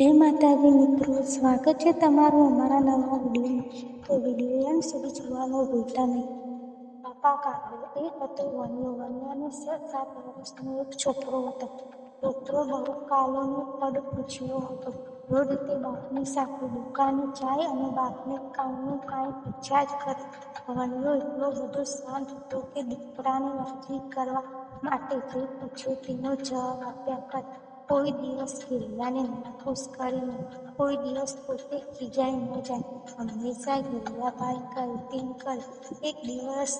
જય માતાજી મિત્રો સ્વાગત છે. તમારું અમારા નવા વિડીયોમાં તો વીડિયો એમ સુધી જોવાનું ભૂલતા નહીં. પાપા કાકો એ હતો વન્યો વન્યાનો સાત વર્ષનો એક છોકરો હતો. છોકરો બહુ કાલોનો પડ પૂછ્યો હતો. રોજ તે બાપની સાથે દુકાને જાય અને બાપને કામનું કાંઈ પૂછ્યા જ કરે. વન્યો એટલો બધો શાંત હતો કે દીકરાને રાજી કરવા માટે જે પૂછ્યું તેનો જવાબ આપ્યા કરે. કોઈ દિવસ ગિરિયાને નાખુશ કરીને કોઈ દિવસ પોતે ખીજાઈ ન જાય હંમેશા ગિરિયાભાઈ કરે કર એક દિવસ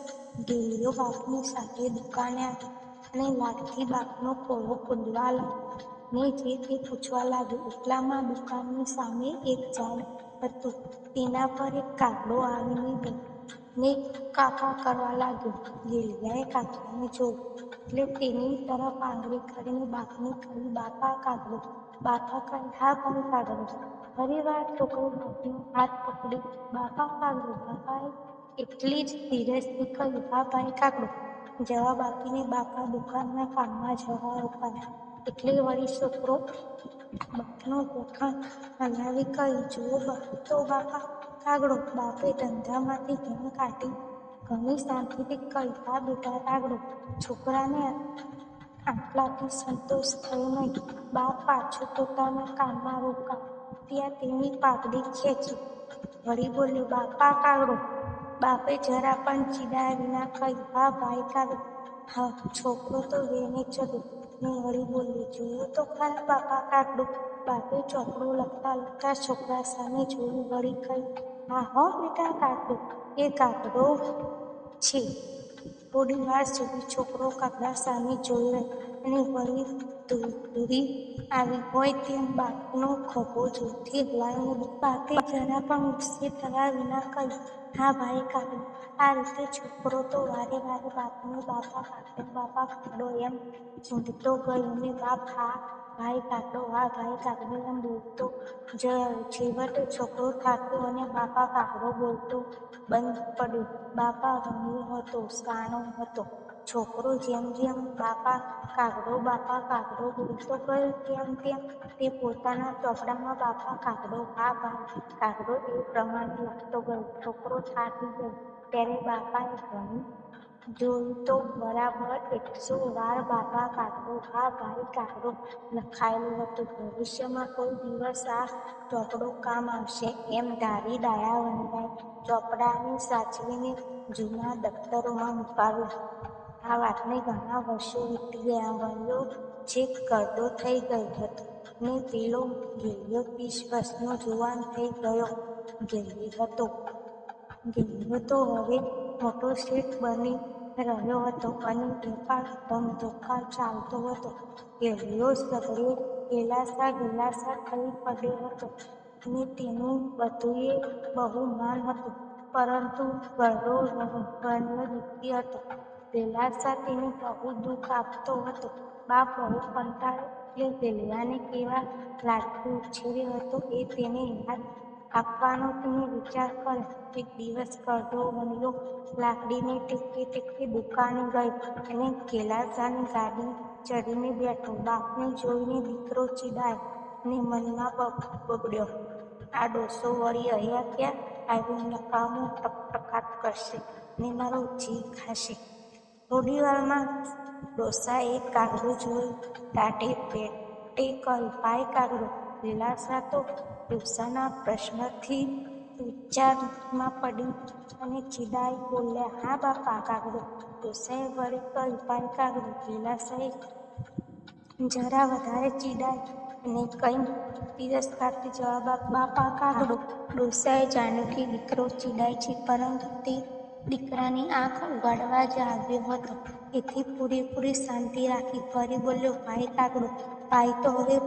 ગિરિયો બાપની સાથે દુકાને આવી અને લાઠી બાપનો કોળો કૂદવા લાગ્યો ને જે તે પૂછવા લાગ્યો એટલામાં દુકાનની સામે એક ઝાડ હતું તેના પર એક કાગડો આવીને બેઠો ને કાકા કરવા લાગ્યો ગિરિયાએ કાકાને જોયું એટલે તેની તરફ આંગળી કરીને બાપની કહી બાપા કાગડો બાપા કહે હા પણ કાગડો ફરી વાર છોકરો બાપનો હાથ પકડી બાપા કાગડો બાપાએ એટલી જ ધીરજથી કહ્યું બાપાએ ભાઈ જવાબ આપીને બાપા દુકાનના કામમાં જવા રોકાયા એટલે વળી છોકરો બાપનો ગોઠણ હલાવી કહ્યું, જુઓ તો બાપા કાગડો બાપે ધંધામાંથી ધન કાઢી ઘણી શાંતિથી કલ્પા બેટા કાગડો છોકરાને આટલાથી સંતોષ થયો નહીં. બાપ પાછો પોતાના કામમાં રોકા ત્યાં તેની પાઘડી ખેંચી. વળી બોલ્યો બાપા કાગડો. બાપે જરા પણ ચીડા વિના કહી હા, ભાઈ, કાગડો. હા, છોકરો તો વેને ચડ્યો. ને વળી બોલ્યો જોયું તો ખરા બાપા કાગડો. બાપે ચોપડો લખતા લખતા છોકરા સામે જોયું. વળી કહી હા, હો, બેટા, કાગડો. કાગડો છે. થોડી વાર સુધી છોકરો કાગડા સામે જોયો અને વળી દૂરી આવી હોય તેમ બાપનો ખભો જોરથી હલાવીને બાપે જરા પણ ગુસ્સે થયા વિના કહ્યું, હા ભાઈ કાગડો આ રીતે છોકરો તો વારે વારે બાપનો બાપા કાગડો બાપા કાગડો એમ ચૂંટતો ગયો અને બાપ હા ભાઈ કાગડો આ ભાઈ એમ બોલતો, જ, છેવટ છોકરો થાક્યો અને બાપા કાગડો બોલતો, બંધ પડ્યો. બાપા રમ્યો હતો, સાણો હતો. છોકરો જેમ જેમ બાપા કાગડો બાપા કાગડો બોલતો ગયો, તેમ તેમ તે પોતાના ચોપડામાં બાપા કાગડો આ ભાઈ કાગડો એ પ્રમાણે લખતો ગયો. છોકરો થાકી ગયો. ત્યારે બાપાએ ભણી જોયું તો બરાબર એકસો વાર બાપા કાકડો હા ભાઈ કાગડો લખાયેલું હતું. ભવિષ્યમાં કોઈ દિવસ આ ચોપડો કામ આવશે એમ ધારી વનરાય ચોપડાને સાચવીને જૂના દફતરોમાં મુકાવ્યું. આ વાતને ઘણા વર્ષો વીતી ગયા વલ્યો છેક કરડો થઈ ગયો હતો. ને પેલો ગેલિયો ત્રીસ વર્ષનો જુવાન થઈ ગયો. ગેલ્યો હતો. ગેલ્યો તો હવે મોટો શેઠ બની રહ્યો હતો અને વેપાર ધમધોકાર ચાલતો હતો. ગેલિયો સગડે ગેલાસા ગેલાસા થઈ પડ્યો હતો અને તેનું બધુંય બહુ માન હતું. પરંતુ ગરડો વર્ણ્ય દુઃખી હતો. ગેલાસા તેને બહુ દુઃખ આપતો હતો. બાપ બહુ કંટાળો એટલે ગેલિયાને કેવા લાડથી ઉછેર્યો હતો એ તેને યાદ આપવાનો તમે વિચાર કર. એક દિવસ કરડો બન્યો લાકડીને ટેકે ટેકવી દુકાને ગયો અને ગેલાસાની ગાડી ચડીને બેઠો. બાપને જોઈને દીકરો ચીડાય અને મનમાં બગડ્યો. આ ડોસો વળી અહીંયા ક્યાં? આવ્યો નકામો ટકટકાટ કરશે ને મારો જીવ ખાશે. થોડી વારમાં ડોસાએ કાગડું જોઈ ટાટે પેટે કહ્યું, ભાઈ કાગડો લીલાસા તો ડોસાના પ્રશ્નથી વિચારમાં પડી અને ચિદાઈ બોલ્યા, હા બાપા, કાગડો. ડોસાએ વળી કહ્યું પાય કાગડો લીલાસાએ જરા વધારે ચિડાય અને કંઈ તિરસ્કારથી જવાબ બાપા, કાગડો. ડોસાએ જાણ્યું કે દીકરો ચીડાય છે, પરંતુ તે દીકરાની આંખ ઉગાડવા જ આવ્યો હતો. એથી પૂરેપૂરી શાંતિ રાખી ફરી બોલ્યો, ભાઈ, કાગડો ભાઈ તો હવે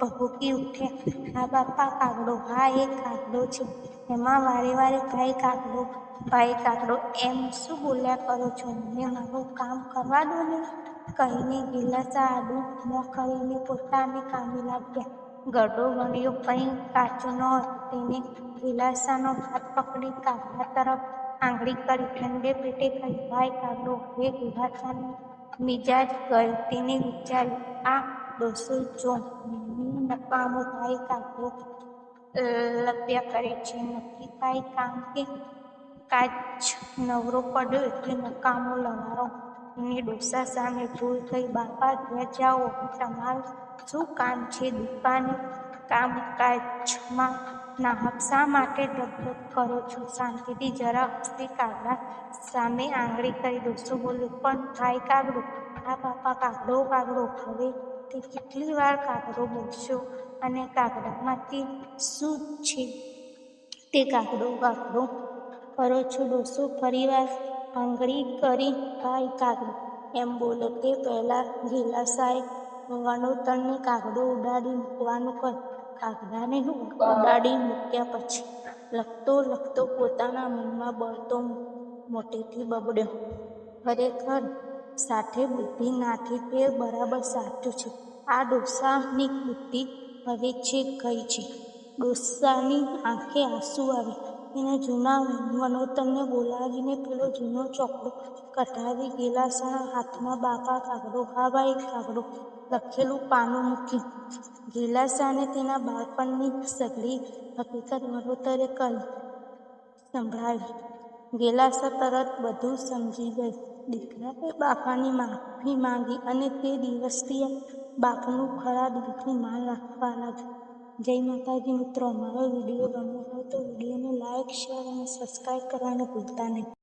ભભૂકી ઉઠ્યા હા બાપા કાગડો, હા, એ કાગડો છે. એમાં વારે વારે ભાઈ કાગડો ભાઈ કાગડો, એમ શું બોલ્યા કરો છો? મને મારું કામ કરવા દો ને. કહીને ગિલાસા, આડું ન કરીને પોતાને કામે લાગ્યા. ગરડો વળ્યો કંઈ કાચો ન તેને ગિલાસાનો હાથ પકડી કાગડા તરફ આંગળી કરી ઠંડે પેટે કહી ભાઈ કાગડો, હવે ગિલાસાનો મિજાજ ગયો. તેને વિચાર્યું, આ ડોસો જો નકામો થાય કાગડો લપ્યા કરે છે નક્કી થાય કામ કે કાચ નવરો પડ્યો એટલે નકામો લવારો એની ડોસા સામે ભૂલ થઈ બાપા ત્યાં જાઓ તમારું શું કામ છે દીપાને કામ કાચમાં નાહક શા માટે ડગડગ કરો છો શાંતિથી જરા હસ્તી કાગડા સામે આંગળી કરી ડોસો બોલ્યું પણ થાય કાગડું આ બાપા કાગડો કાગડો હવે તે કેટલી વાર કાગડો બોલશો અને કાગડામાંથી શું છે? તે કાગડો કાગડો કરો છો ડોસો, ફરીવાર આંગળી કરી ભાઈ કાગડો. એમ બોલે તે પહેલાં ઘેલાસાએ વનોતરને કાગડો ઉડાડી મૂકવાનું કર. કાગડાને ઉડાડી મૂક્યા પછી લખતો લખતો પોતાના મનમાં બળતો મોટેથી બબડ્યો. ખરેખર સાથે બુદ્ધિ નાથી તે બરાબર સાચું છે. આ ડોસાની બુદ્ધિ હવે છેક ગઈ છે? ડોસાની આંખે આંસુ આવી. એને જૂના મનોતરને બોલાવીને પેલો જૂનો ચોકડો કઢાવી ગેલાસાના હાથમાં બાપા કાગડો, હા ભાઈ, કાગડો લખેલું પાનું મૂકી. ગેલાસાને તેના બાળપણની સઘળી હકીકત મનોતરે કરી સંભળાવી ગેલાસા તરત બધું સમજી ગઈ. દીકરાએ બાપાની માફી માંગી અને તે દિવસથી બાપનું ખરા દિલથી માન રાખવા લાગ્યું જય માતાજી મિત્રો, અમારો વીડિયો ગમ્યો હોય તો વિડીયોને લાઈક, શેર અને સબસ્ક્રાઈબ કરવાનું ભૂલતા નહીં.